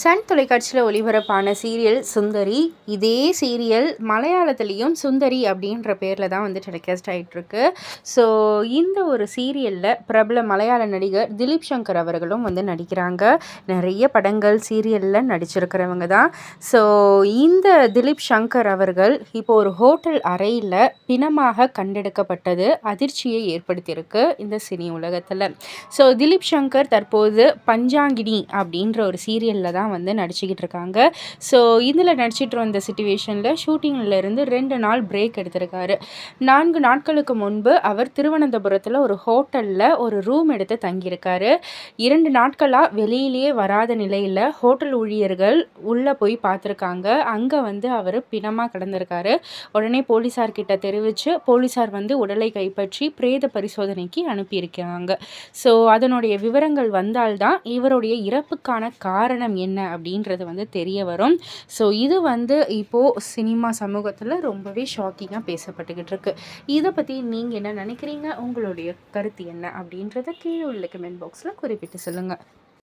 Sun தொலைக்காட்சியில் ஒளிபரப்பான serial சுந்தரி. இதே சீரியல் மலையாளத்துலேயும் சுந்தரி அப்படின்ற பேரில் தான் வந்து டெலிகாஸ்ட் ஆகிட்டுருக்கு ஸோ இந்த ஒரு சீரியலில் பிரபல மலையாள நடிகர் திலீப் சங்கர் அவர்களும் வந்து நடிக்கிறாங்க. நிறைய படங்கள் சீரியலில் நடிச்சிருக்கிறவங்க தான். ஸோ இந்த திலீப் சங்கர் அவர்கள் இப்போ ஒரு ஹோட்டல் அறையில் பிணமாக கண்டெடுக்கப்பட்டது அதிர்ச்சியை ஏற்படுத்தியிருக்கு இந்த சினி உலகத்தில். ஸோ திலீப் சங்கர் தற்போது பஞ்சாங்கினி அப்படின்ற ஒரு சீரியலில் தான் தான் வந்து நடிச்சுக்கிட்டு இருக்காங்க ஸோ இதில் நடிச்சிட்டு வந்த சுச்சுவேஷனில் ஷூட்டிங்கில் இருந்து ரெண்டு நாள் பிரேக் எடுத்திருக்காரு. நான்கு நாட்களுக்கு முன்பு அவர் திருவனந்தபுரத்தில் ஒரு ஹோட்டலில் ஒரு ரூம் எடுத்து தங்கியிருக்காரு. இரண்டு நாட்களாக வெளியிலேயே வராத நிலையில் ஹோட்டல் ஊழியர்கள் உள்ளே போய் பார்த்துருக்காங்க. அங்கே வந்து அவர் பிணமாக கிடந்திருக்காரு. உடனே போலீஸார்கிட்ட தெரிவித்து போலீஸார் வந்து உடலை கைப்பற்றி பிரேத பரிசோதனைக்கு அனுப்பியிருக்கிறாங்க. ஸோ அதனுடைய விவரங்கள் வந்தால்தான் இவருடைய இறப்புக்கான காரணம் என்ன என்ன அப்படின்றது வந்து தெரிய வரும். ஸோ இது வந்து இப்போது சினிமா சமூகத்தில் ரொம்பவே ஷாக்கிங்காக பேசப்பட்டுக்கிட்டு இருக்கு. இதை பற்றி நீங்கள் என்ன நினைக்கிறீங்க? உங்களுடைய கருத்து என்ன அப்படின்றத கீழே உள்ள கமெண்ட் பாக்ஸில் குறிப்பிட்டு சொல்லுங்கள்